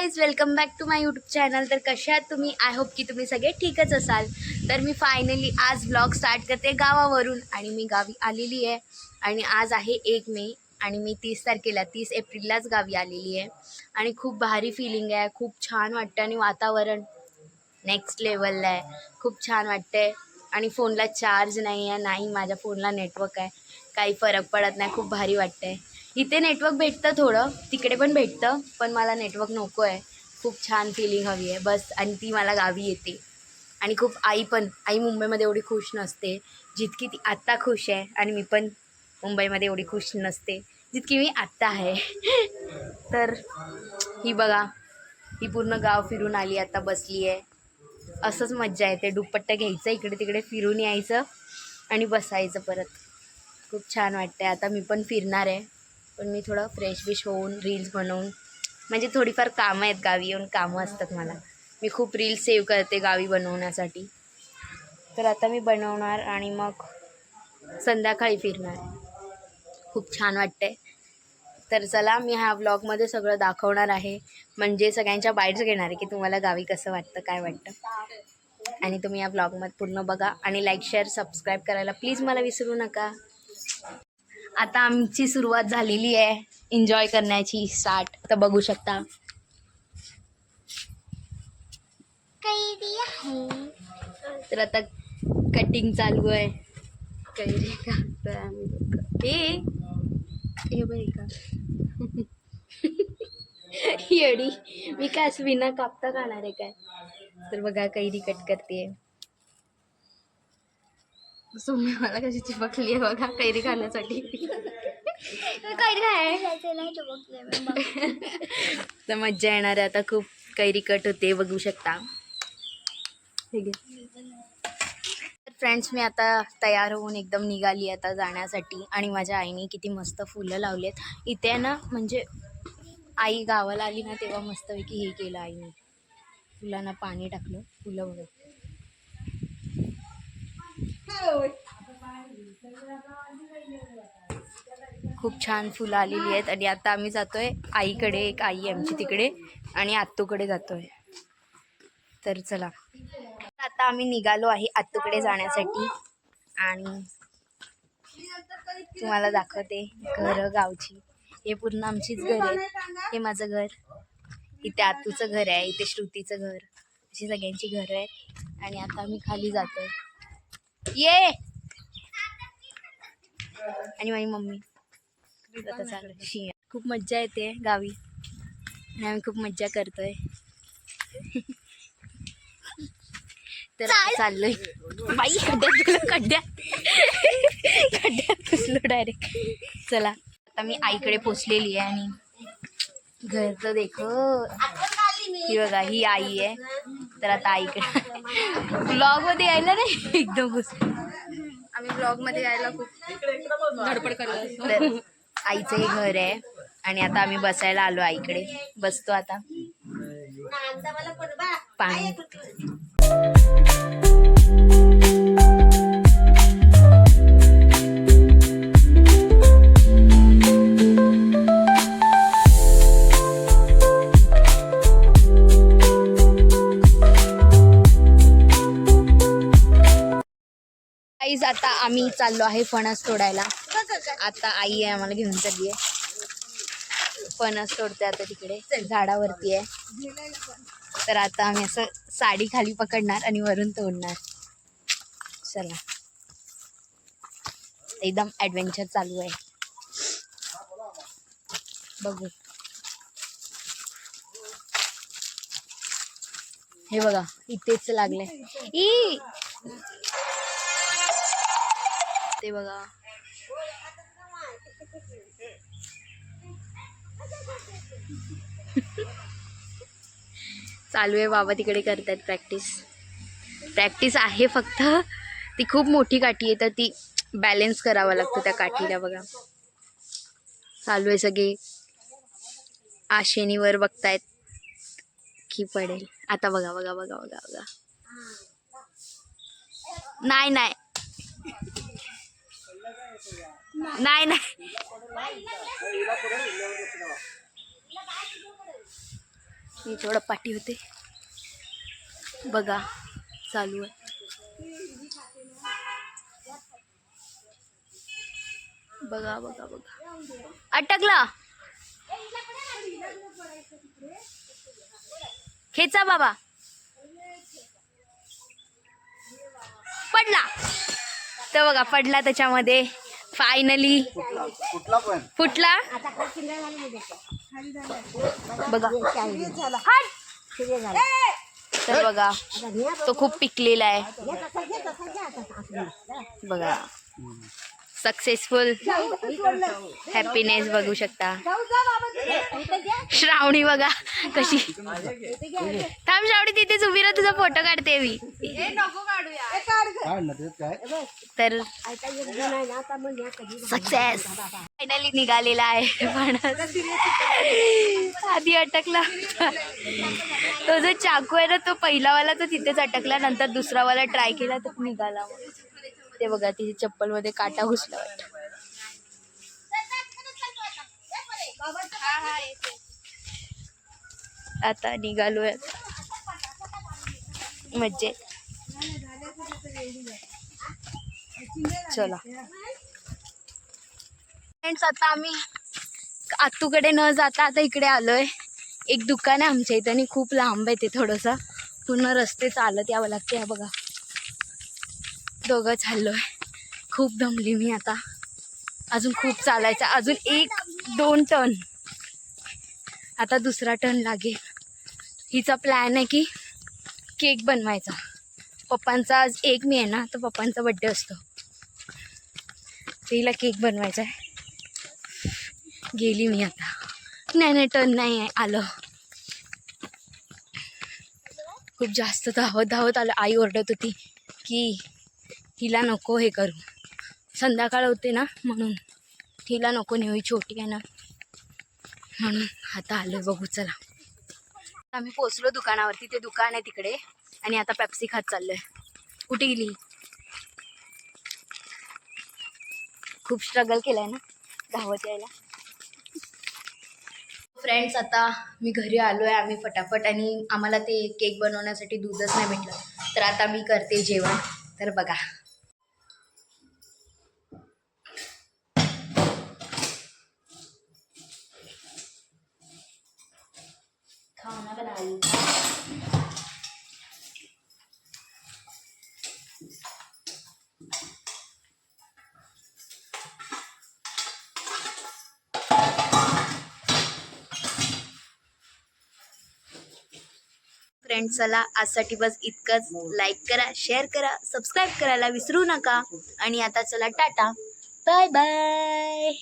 Guys welcome back to my YouTube channel तर कशा आहात तुम्ही? आय होप की तुम्ही सगळे ठीकच असाल. तर मी फायनली आज ब्लॉग स्टार्ट करते गावावरून. आणि मी गावी आलेली आहे. आणि आज आहे एक मे. आणि मी तीस तारखेला तीस एप्रिललाच गावी आलेली आहे. आणि खूप भारी फिलिंग आहे. खूप छान वाटतं. आणि वातावरण नेक्स्ट लेवलला आहे. खूप छान वाटतंय. आणि फोनला चार्ज नाही आहे. नाही माझ्या फोनला नेटवर्क आहे. काही फरक पडत नाही. खूप भारी वाटतंय. इथे नेटवर्क भेटतं थोडं तिकडे पण भेटतं पण मला नेटवर्क नको आहे खूप छान फिलिंग हवी आहे बस. आणि ती मला गावी येते. आणि खूप आई पण आई मुंबईमध्ये एवढी खुश नसते जितकी ती आत्ता खुश आहे आणि मी पण मुंबईमध्ये एवढी खुश नसते जितकी मी आत्ता आहे. तर ही बघा ही पूर्ण गाव फिरून आली आता बसली आहे. असंच मज्जा येते दुपट्टा घ्यायचं इकडे तिकडे फिरून यायचं आणि बसायचं परत. खूप छान वाटतं आहे आता मी पण फिरणार आहे. पण मी थोडं फ्रेश बिश होऊन रील्स बनवून म्हणजे थोडीफार कामं आहेत गावी येऊन कामं असतात मला. मी खूप रील्स सेव्ह करते गावी बनवण्यासाठी. तर आता मी बनवणार आणि मग संध्याकाळी फिरणार. खूप छान वाटते तर चला मी ह्या ब्लॉगमध्ये सगळं दाखवणार आहे. म्हणजे सगळ्यांच्या बाईट्स घेणार आहे की तुम्हाला गावी कसं वाटतं काय वाटतं. आणि तुम्ही या ब्लॉगमध्ये पूर्ण बघा. आणि लाईक शेअर सबस्क्राईब करायला प्लीज मला विसरू नका. आता आमची सुरुवात झालेली आहे. एन्जॉय करण्याची स्टार्ट तर बघू शकता. तर आता कटिंग चालू आहे. कैरी कापतोय आम्ही लोकं. हे का येडी. मी काय विना कापता खाणार आहे काय? तर बघा कैरी कट करते सोम्या मला कशी चिपकली आहे बघा कैरी खाण्यासाठी. कैरी खाय. तर मज्जा येणार आहे आता खूप कैरी कट होते बघू शकता. फ्रेंड्स मी आता तयार होऊन एकदम निघाली आता जाण्यासाठी. आणि माझ्या आईने किती मस्त फुलं लावलेत. इथे ना म्हणजे आई गावाला आली ना तेव्हा मस्तपैकी हे केलं आईने. फुलांना पाणी टाकलं फुलं बघ खूप छान फुलं आलेली आहेत आणि आता आम्ही जातोय आईकडे एक आई आमची तिकडे आणि आत्तूकडे जातोय. तर चला. आता आम्ही निघालो आहे आत्तूकडे जाण्यासाठी आणि तुम्हाला दाखवते घर गावची. हे पूर्ण आमचीच घर आहे हे माझं घर. इथे आत्तूचं घर आहे इथे श्रुतीचं घर. अशी सगळ्यांची घरं आहेत. आणि आता आम्ही खाली जातोय. ये. आणि माझी मम्मी. खूप मज्जा येते गावी. आणि आम्ही खूप मज्जा करतोय. तर चाललोय. बाई खड्ड्यात तुला खड्ड्यात. खड्ड्यात पुसलो डायरेक्ट चला. आता मी आईकडे पोचलेली आहे आणि घरचं देख. ही बघा ही आई आहे. तर आता आईकडे ब्लॉगमध्ये यायला नाही? एकदम घुस आम्ही ब्लॉगमध्ये यायला खूप धडपड करत तर आईचं हे घर आहे आणि आता आम्ही बसायला आलो आईकडे. बसतो आता. पाणी. आता आम्ही चाललो आहे फणस तोडायला. आता आई आहे आम्हाला घेऊन चालली आहे. फणस तोडते आता तिकडे झाडावरती आहे. तर आता आम्ही असं साडी खाली पकडणार आणि वरून तोडणार. चला. एकदम ॲडव्हेंचर चालू आहे. बघू. हे बघा इथेच लागले ई! ते बघा. चालू आहे बाबा तिकडे करतायत प्रॅक्टिस प्रॅक्टिस आहे फक्त. ती खूप मोठी काठी आहे तर ती बॅलेन्स करावा लागतो त्या काठीला बघा. चालू आहे सगळे. आशेनीवर बघतायत की पडेल. आता बघा बघा बघा बघा बघा. नाही नाही. नाही नाही. मी थोडं पाठी होते बघा चालू आहे. बघा बघा बघा. अटकला. खेचा बाबा. पडला. तर बघा पडला त्याच्यामध्ये. फायनली फुटला बघा. हाट. तर बघा तो खूप पिकलेला आहे. बघा. सक्सेसफुल हॅपीनेस बघू शकता. श्रावणी बघा कशी. थांब श्रावणी तिथेच उभी राहा तुझा फोटो काढते मी. तर सक्सेस फायनली निघालेला आहे पण आधी अटकला. तो जो चाकू आहे ना तो पहिलावाला तो तिथेच अटकला नंतर दुसरावाला ट्राय केला तर निघाला. ते बघा तिच्या चप्पलमध्ये काटा घुसला वाटत. आता निघालोय मज्जेत. चला. फ्रेंड्स आता आम्ही आतूकडे न जाता आता इकडे आलोय. एक दुकान आहे आमच्या इथं आणि खूप लांब आहे ते थोडंसं. पूर्ण रस्ते चालत यावं लागते बघा. दोघं चाललो आहे खूप दमली मी आता. अजून खूप चालायचं. अजून एक दोन टन आता दुसरा टर्न लागेल. हिचा प्लॅन आहे की केक बनवायचा. पप्पांचा आज एक मे आहे ना तर पप्पांचा बड्डे असतो. तिला केक बनवायचा आहे. गेली मी आता. नाही नाही टर्न नाही आहे आलं. खूप जास्त धावत धावत आलं. आई ओरडत होती की हिला नको हे करू. संध्याकाळ होते ना म्हणून. हिला नको नेऊ छोटी आहे ना. म्हणून आता आलोय बघू चला. आम्ही पोचलो दुकानावरती ते दुकान आहे तिकडे. आणि आता पेप्सी खात चाललोय. कुठे गेली? खूप स्ट्रगल केलाय ना धावत यायला. फ्रेंड्स आता मी घरी आलो आहे आम्ही फटाफट. आणि आम्हाला ते केक बनवण्यासाठी दूधच नाही भेटलं. तर आता मी करते जेवण. तर बघा. खाना फ्रेंड्स चला आजसाठी बस इतकंच. लाईक करा शेअर करा सबस्क्राईब करायला विसरू नका. आणि आता चला टाटा. Bye bye